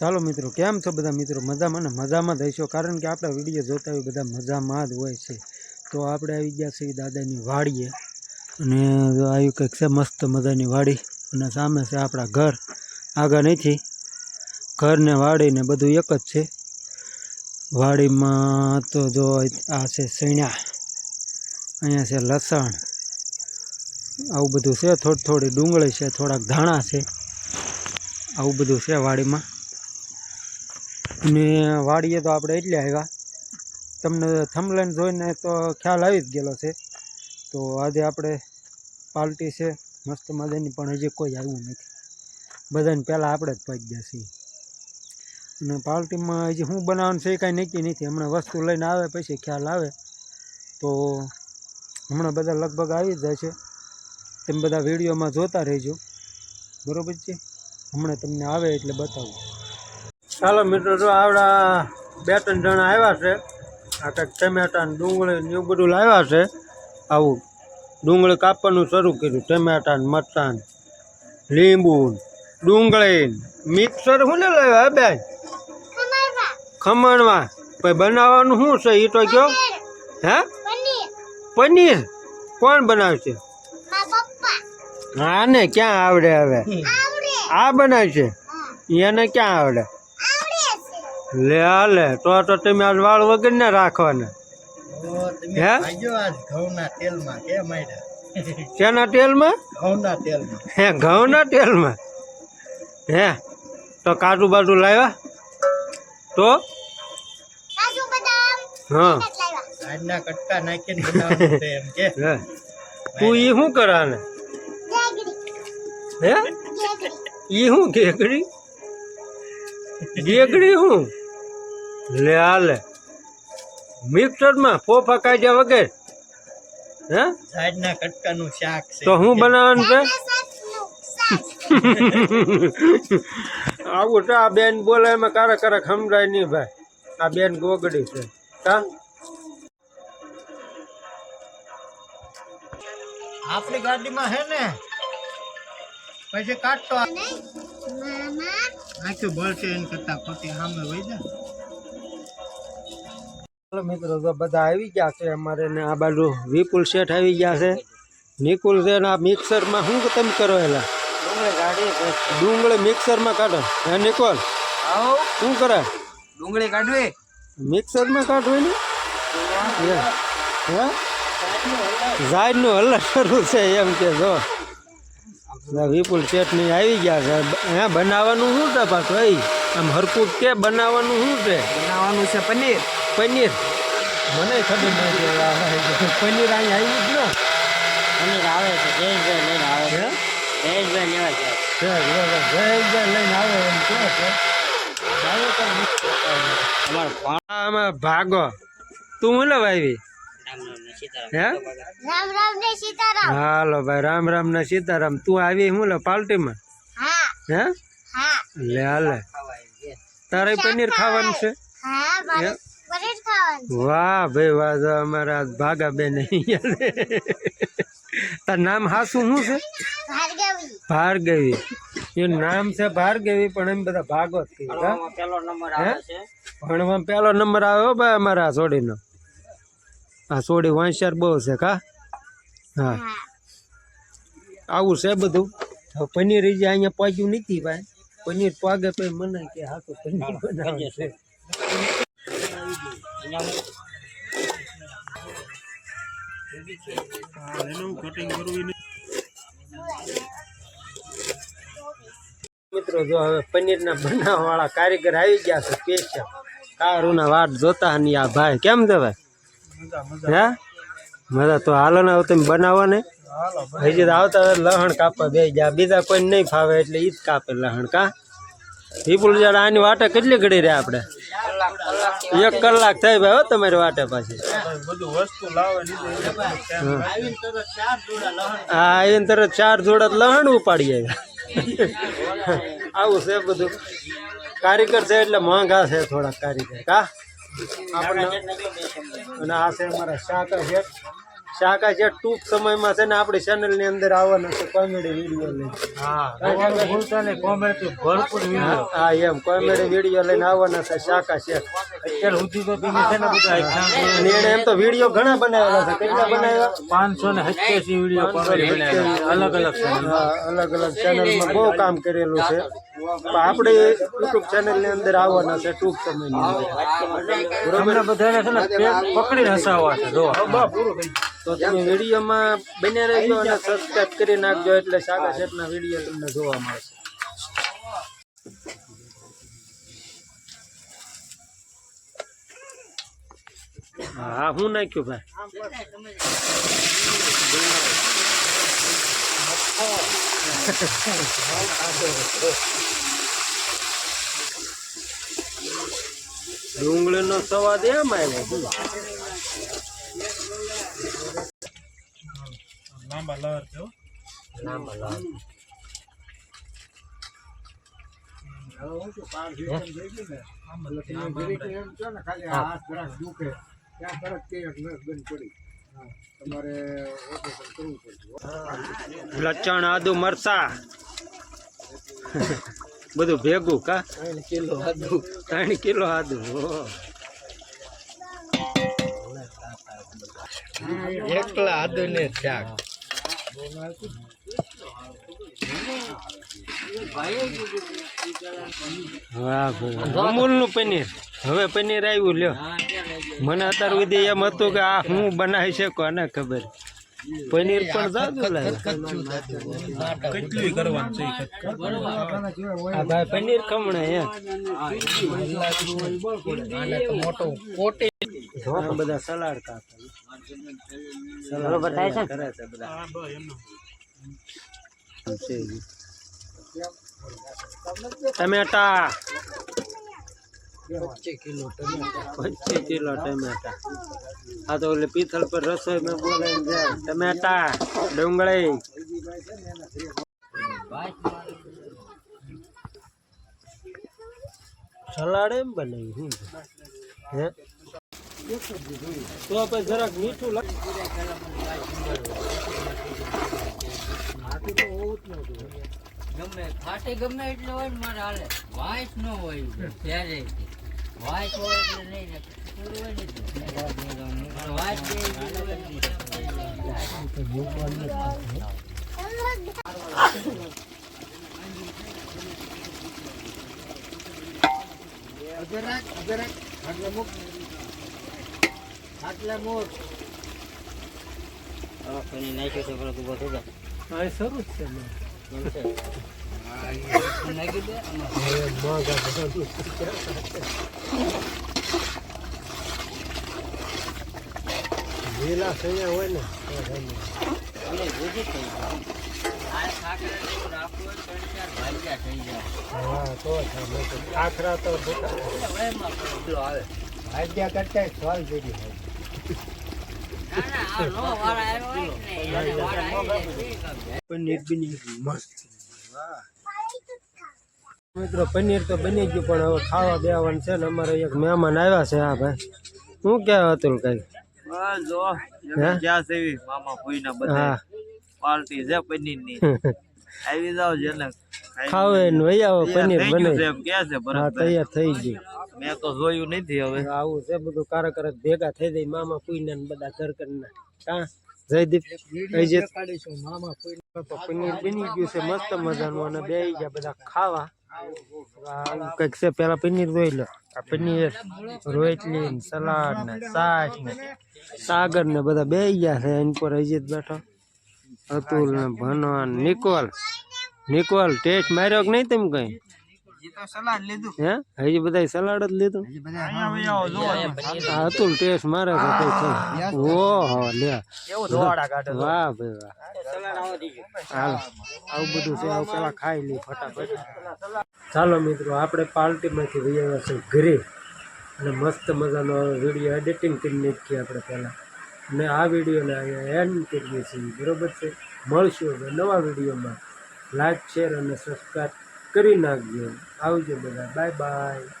ચાલો મિત્રો, કેમ છો બધા મિત્રો? મજામાં ને? મજામાં જ હશો? કારણ કે આપણા વીડિયો જોતા હોય બધા મજામાં જ હોય છે. તો આપણે આવી ગયા છીએ દાદાની વાડીએ. અને આવ્યું કંઈક છે મસ્ત મજાની વાડી. અને સામે છે આપણા ઘર. આગળ નથી. ઘરને વાડીને બધું એક જ છે. વાડીમાં તો જો આ છે સૈણા અહીંયા છે લસણ. આવું બધું છે. થોડી થોડી ડુંગળી છે, થોડાક ધાણા છે. આવું બધું છે વાડીમાં. અને વાડીએ તો આપણે એટલે આવ્યા. તમને થમલેન જોઈને તો ખ્યાલ આવી જ ગયેલો છે. તો આજે આપણે પાર્ટી છે. મસ્ત મજાની પણ હજી કોઈ આવ્યું નથી. બધાને પહેલાં આપણે જ પહોંચી છીએ. અને પાર્ટીમાં હજી શું બનાવવાનું છે એ કાંઈ નક્કી નથી. હમણાં વસ્તુ લઈને આવે પછી ખ્યાલ આવે. તો હમણાં બધા લગભગ આવી જ છે. તમે બધા વિડીયોમાં જોતા રહેજો. બરોબર છે? હમણાં તમને આવે એટલે બતાવું. ચાલો મિત્રો જો આવડા બે ત્રણ જણા આવ્યા છે. આ કંઈક ટમેટા ને ડુંગળી ને એવું બધું લાવ્યા છે. આવું ડુંગળી કાપવાનું શરૂ કર્યું. ટમેટા ને મરચાં લીંબુ ડુંગળી મિક્સર શું ને લાવ્યા બેન? ખમણમાં. પછી બનાવવાનું શું છે? એ તો કયો? હે? પનીર. કોણ બનાવશે? હા ને ક્યાં આવડે હવે? આ બનાવશે? એને ક્યાં આવડે? લે હાલે. તો તો તમે આજ વાળ વગર ને રાખવાના. હે? શેના તેલમાં? હે ઘઉંના તેલમાં? હે? તો કાજુ બાજુ લાવ્યા? તો? હા. આજના કટકા નાખીને બનાવવાનું એમ કે. હે. તું ઈ શું કરાને? હે? ઈ શું ગેગડી ગેગડી શું? લે હાલે. મિક્સરમાં ફોફા કાઢ્યા વગર હે? આજના કટકાનું શાક છે. તો શું બનાવવાનું છે? આવું તો આ બેન બોલે એમાં કારક કારક સમજાય નહીં ભાઈ. આ બેન ગોગડી છે. કા? આપણી ગાડીમાં હે ને પછી કાઢતો આખું બળશે એમ કરતા ખોટી સામે વહી જાય ચાલો મિત્રો તો બધા આવી ગયા છે અમારે ને આ બાજુ વિપુલ શેઠ આવી ગયા છે. નિકુલ છે ને આ મિક્સરમાં શું તમે કરો એલા? ડુંગળી મિક્સરમાં કાઢો. હે નિકોલ? શું કરે? ડુંગળી કાઢવી. મિક્સરમાં કાઢવું ને? હે? ઝાડનું હલ્લા શરૂ છે એમ કે જો. વિપુલ શેઠની આવી ગયા છે. હે બનાવવાનું શું છે પાછું? આમ હરકું કે બનાવવાનું શું છે? બનાવવાનું છે પનીર. પનીર. મને ખબર નથી પનીર અહીંયા આવી જ ને. પનીર આવે છે જયેશભાઈ લઈને આવે છે. જયેશભાઈ લેવા જાય છે. જયેશભાઈ લઈને આવે એમ છે. આમાં ભાગો. તું હું લેવા આવી? હાલો ભાઈ રામ રામ ને સીતારામ. તું આવી હું લે પાર્ટીમાં હે. હા? લે હાલે. તારે પનીર ખાવાનું છે? વાહ ભાઈ વાહ અમારા ભાગા બેન તાર નામ હાસું શું છે? ભાર્ગવી. ભાર્ગવી. એનું નામ છે ભાર્ગવી પણ એમ બધા ભાગો જ ભણવામાં પહેલો નંબર આવ્યો ભાઈ અમારા આ સોડીનો. આ સોડી વાંચ્યાર બહુ છે કા હા. હા. આવું છે બધું? હવે પનીર જે અહીંયા પહોંચ્યું નથી ભાઈ. પનીર પાગે તો મને કે હા તો પનીર બનાવે છે. મિત્રો, જો હવે પનીરના બનાવવા વાળા કારીગર આવી ગયા છે સ્પેશિયલ કારુના વાટ જોતા ની આ ભાઈ. કેમ છે ભાઈ? હે? મજા તો હાલો ને હવે તમે બનાવો ને. હજી તો આવતા હોય લહણ કાપવા બે ગયા. બીજા કોઈ નહીં ફાવે એટલે ઈ જ કાપે લહણ કા? વિપુલ જયારે આની વાટે કેટલી ઘડી રહ્યા આપણે? એક કલાક થઈ ભાઈ હો તમારી વાટે પાછી. બધું વસ્તુ લાવે લીધે હા. આવીને તરત ચાર જોડા લહણ ઉપાડી આવ્યા આવું છે બધું. કારીગર છે એટલે મોંઘા છે થોડા કારીગર. કા? આપણને અને આ છે અમારા શાક છે. શાકા છે ટૂંક સમયમાં છે ને આપણી ચેનલની અંદર આવવાના છે કોમેડી વીડિયો લઈને. હા હા, એમ કોમેડી વીડિયો લઈને આવવાના છે શાકા છે. અને એને એમ તો વીડિયો ઘણા બનાવેલા છે. કેટલા બનાવ્યા? પાંચસો ને સત્યાસી વીડિયો કોમેડી અલગ અલગ અલગ અલગ ચેનલમાં બહુ કામ કરેલું છે. આપણે યુટ્યુબ ચેનલની અંદર આવવાના છે ટૂંક સમયની અંદર. બરોબર બધાને છે ને પકડી હસાવવા છે જો તો તમે વિડીયોમાં બને રહેજો અને સબસ્ક્રાઇબ કરી નાખજો એટલે સાગા શેઠના વીડિયો તમને જોવા મળશે. હા હું નાખ્યું ભાઈ? ડુંગળીનો સ્વાદ એમ આવ્યો લાંબા લહર છે હો. લચણ આદુ મરસા બધું ભેગું કા? કિલો આદુ. ત્રણ કિલો આદુ એકલા એકલા આદુને શાક. અમૂલનું પનીર. હવે પનીર આવ્યું લ્યો. મને અત્યાર સુધી એમ હતું કે આ હું બનાવી છે કોને ખબર. પનીર પણ જાદુ કેટલું કરવાનું છે આ ભાઈ પનીર ખમણે હે. મોટો કોટી બધા સલાડ કાપે બરોબર થાય છે કરે છે બધા. છે ઈ. ટમેટા. પચીસ કિલો ટમેટા. આ તો ઓલે પીથલ પર રસોઈ મેં બોલાવીને જાય. ટમેટા ડુંગળી. સલાડ એમ બને હું હે? તો આપણે જરાક મીઠું લાગ ગમે ફાટે ગમે એટલે હોય મારે હાલે. વાંચ ન હોય ત્યારે હોય એટલે નહીં એટલે. વાઇસ બે એટલે હોય ને. હવે કોઈને છે પેલો શરૂ જ છે લીલા સૈયા હોય ને આખરા તો. ભાગ્યા કરતા સ્વાલ જેવી હોય પનીર બની મસ્ત મિત્રો પનીર તો બની ગયું પણ હવે ખાવા બેવાનું છે ને અમારે એક મહેમાન આવ્યા છે હા ભાઈ. શું કહેવા હતું કઈ? હે? પાર્ટી છે પનીરની. આવી જાવ જેને ખાઈ ખાવે ને વૈયાવો પનીર બને. હા તૈયાર થઈ ગયું. મેં તો જોયું નથી હવે. આવું છે બધું કારક કારક ભેગા થઈ જાય મામા પુઈને ને બધા ઘર કરના કા? જયદીપ અજિત તો પનીર બની ગયું છે મસ્ત મજાનું અને બે ગયા બધા ખાવા. કંઈક કંઈક છે પેલા પનીર જોઈ લો. આ પનીર રોટલી ને સલાડ ને શાક ને સાગર ને બધા બે ગયા છે એની પર અજીત બેઠો. અતુલ ને ભનવાન નિકોલ. નિકોલ ટેસ્ટ માર્યો કે નહીં તેમ કઈ? હે? હજી બધા સલાડ જ લીધું? અતુલ ટેસ્ટ મારે છે કઈ છે. ઓહો લે કેવું ધોવાડા કાઢે વાહ ભાઈ વાહ. હાલો. આવું બધું છે આવું પેલા ખાઈ લઈ ફટાફટ. ચાલો મિત્રો આપણે પાર્ટીમાંથી આવ્યા છે ઘરે. અને મસ્ત મજાનો વીડિયો એડિટિંગ કરી નાખીએ આપણે પહેલાં. અને આ વિડીયોને અહીંયા એન્ડ કરીએ છીએ. બરોબર છે? મળશું હવે નવા વિડીયોમાં લાઈક શેર અને સબસ્ક્રાઈબ કરી નાખજો. આવજો બધા. Bye bye.